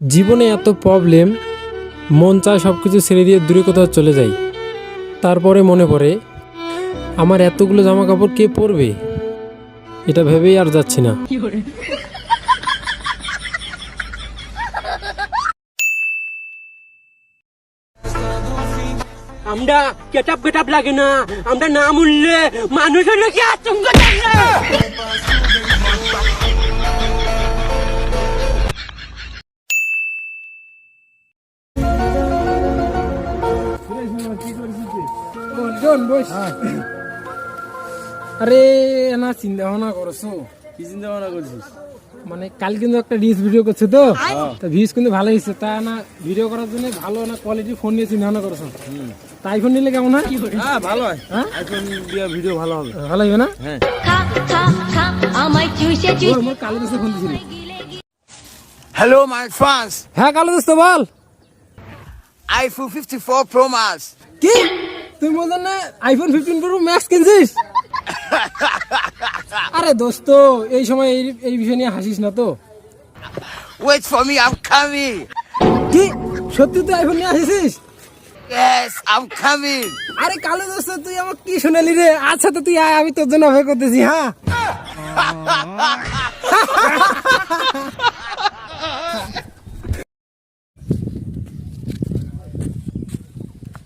জীবনে এত প্রবলেম মন চায় সব কিছু ছেড়ে দিয়ে দূরে কোথাও চলে যাই। তারপরে মনে পড়ে, আমার এতগুলো জামা কাপড় কে পরবে? এটা ভেবেই আর যাচ্ছি না। আমরা কেটাপ কেটাপ লাগে না, আমরা না মূল্যে মানুষ হলো কি আতঙ্ক জানে আরে না চিন্তা ভাবনা করছ কি চিন্তা ভাবনা করছিস মানে কাল কিন্তু একটা রিলস ভিডিও করছে তো। তা ভিউজ কিন্তু ভালো হয়েছে তা না ভিডিও করার জন্য ভালো না কোয়ালিটি ফোন নিয়ে চিন্তা ভাবনা করছ তা আইফোন নিলে কেমন হয়? হ্যাঁ ভালো হয়। হ্যাঁ? আইফোন দিয়ে ভিডিও ভালো হবে। ভালো হবে না? হ্যাঁ। খা খা খা আমায় চুষে চুষে আমার কালো দোস্ত ফোন দিছিল। Hello, my fans. হ্যাঁ কালো দোস্ত বল। iPhone 54 Pro Max. কি? তুই বলছো না আইফোন ফিফটিন প্রো ম্যাক্স কিনছিস? আরে দোস্ত এই সময় এই এই বিষয় নিয়ে হাসিস না তো। Wait for me, I'm coming. কি? সত্যি তুই আইফোন নিয়ে আসিস Yes, I'm coming. আরে কালো দোস্ত তুই আমার কি শোনালি রে? আচ্ছা তো তুই আয় আমি তোর জন্য অপেক্ষা করতেছি হ্যাঁ?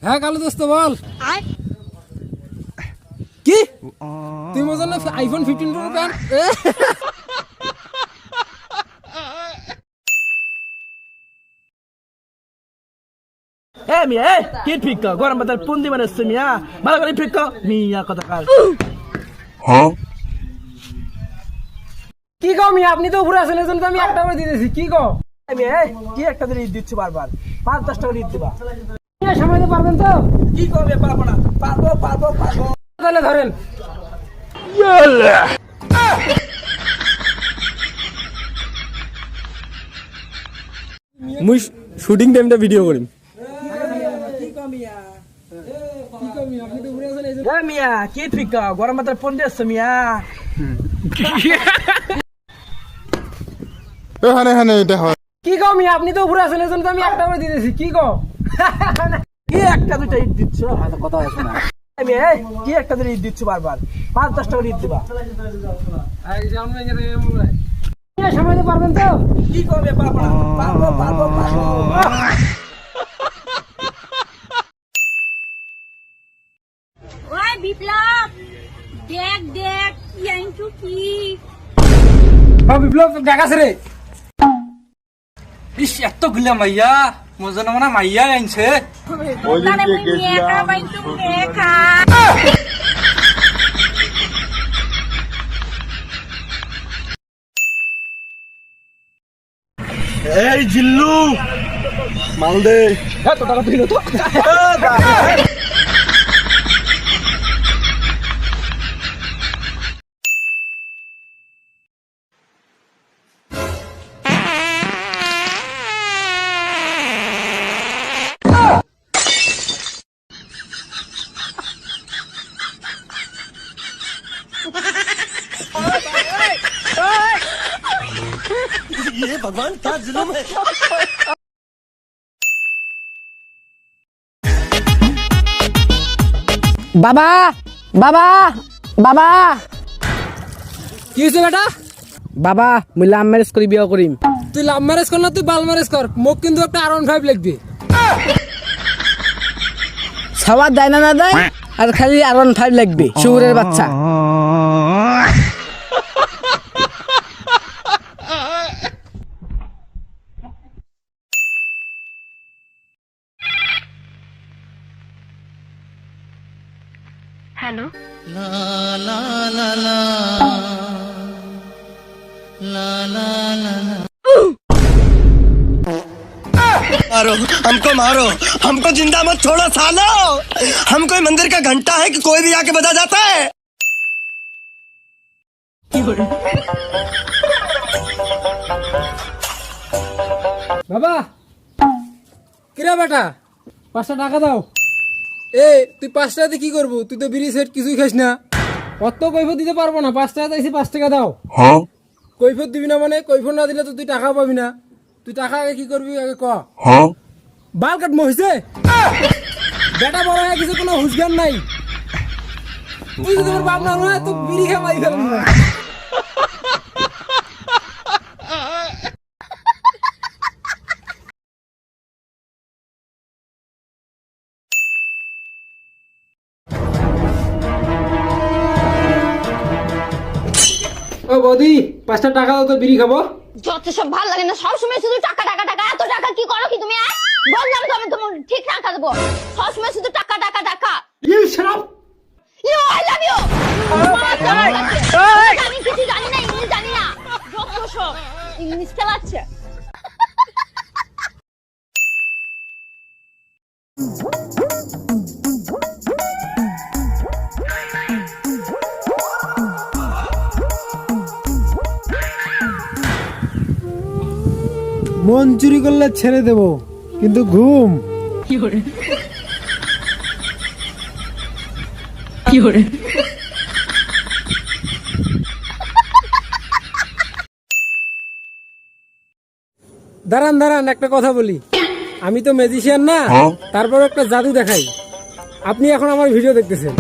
হ্যাঁ কালো দোস্ত বল। কি? তুই মজা না আইফোন ফিফটিন প্রো প্যান এ। মিয়া এ কি ঠিক কর গরম বাতার পুন্দি বানাচ্ছে মিয়া। ভালো করে ঠিক কর মিয়া কথা কার কি কও মিয়া আপনি তো উপরে আছেন এজন্য তো আমি একটা করে দিতেছি কি কও? মিয়া কি একটা দিন ঈদ দিচ্ছ বারবার? পাঁচ দশ টাকা ঈদ দিবা। সময় দিতে পারবেন তো? কি করবে পারব না? পারব পারব পারব। তাহলে ধরেন। মুই শুটিং টাইমটা ভিডিও করিম মিয়া কি ঠিক গরম মিয়া। এটা হয়। কি আপনি তো উপরে আছেন? এজন্য তো আমি একটা করে দিতেছি কি কও কি একটা দুইটা ঈদ দিচ্ছ? ভালো কথা আছে না। মিয়া কি একটা দিন ঈদ দিচ্ছ বারবার? পাঁচ দশ টাকা ঈদ দিবা। মিয়া, সময় দিতে পারবেন তো? কি করবে পারব পারব পারব পারব বিপ্লব দেখ দেখ কি কি? বিপ্লব রে। ইস এতগুলা মাইয়া মজা না? মাইয়া আনছে এই জিল্লু মাল দে। হ্যাঁ তো টাকা তুই তো। বাবা বাবা বাবা কি হয়েছে বেটা? বাবা মুই লাভ ম্যারেজ করি বিয়ে করিম তুই লাভ ম্যারেজ কর না তুই বাল ম্যারেজ কর মোক কিন্তু একটা আর ওয়ান ফাইভ লিখবি সবার দেয় না না দেয় আর খালি আর ওয়ান ফাইভ লাগবে শুকুরের বাচ্চা হ্যালো मारो हमको मारो हमको जिंदा मत छोड़ो सालो हम कोई मंदिर का घंटा है कि कोई भी आके बजा जाता है বাবা কিরা বেটা পাঁচটা টাকা দাও এ তুই পাঁচ টাকাতে কি করব? তুই তো বিড়ি সেট কিছুই খাস না। অত কৈফত দিতে পারব না। পাঁচ টাকা দিয়েছি পাঁচ টাকা দাও। কৈফত দিবি না মানে? কৈফত না দিলে তো তুই টাকা পাবি না। তুই টাকা আগে কি করবি আগে ক? বাল কাট মহিছে বেটা বড় হয়ে কিছু কোনো হুঁশজ্ঞান নাই। তুই যদি তোর বাপ না হয় তো বিড়ি খেয়ে মারি ফেলবি ও বৌদি পাঁচটা টাকা দাও তো বিড়ি খাব। যত সব ভালো লাগে না সবসময় শুধু টাকা টাকা টাকা এত টাকা কি করো কি তুমি বললাম তো আমি তোমার ঠিক টাকা দেবো। সবসময় শুধু টাকা টাকা টাকা। You shut you I love you আমি কিছু জানি না ইংলিশ জানি না। যত সব ইংলিশ চালাচ্ছে মন চুরি করলে ছেড়ে দেব কিন্তু ঘুম। দাঁড়ান দাঁড়ান একটা কথা বলি। আমি তো ম্যাজিশিয়ান না তারপর একটা জাদু দেখাই। আপনি এখন আমার ভিডিও দেখতেছেন।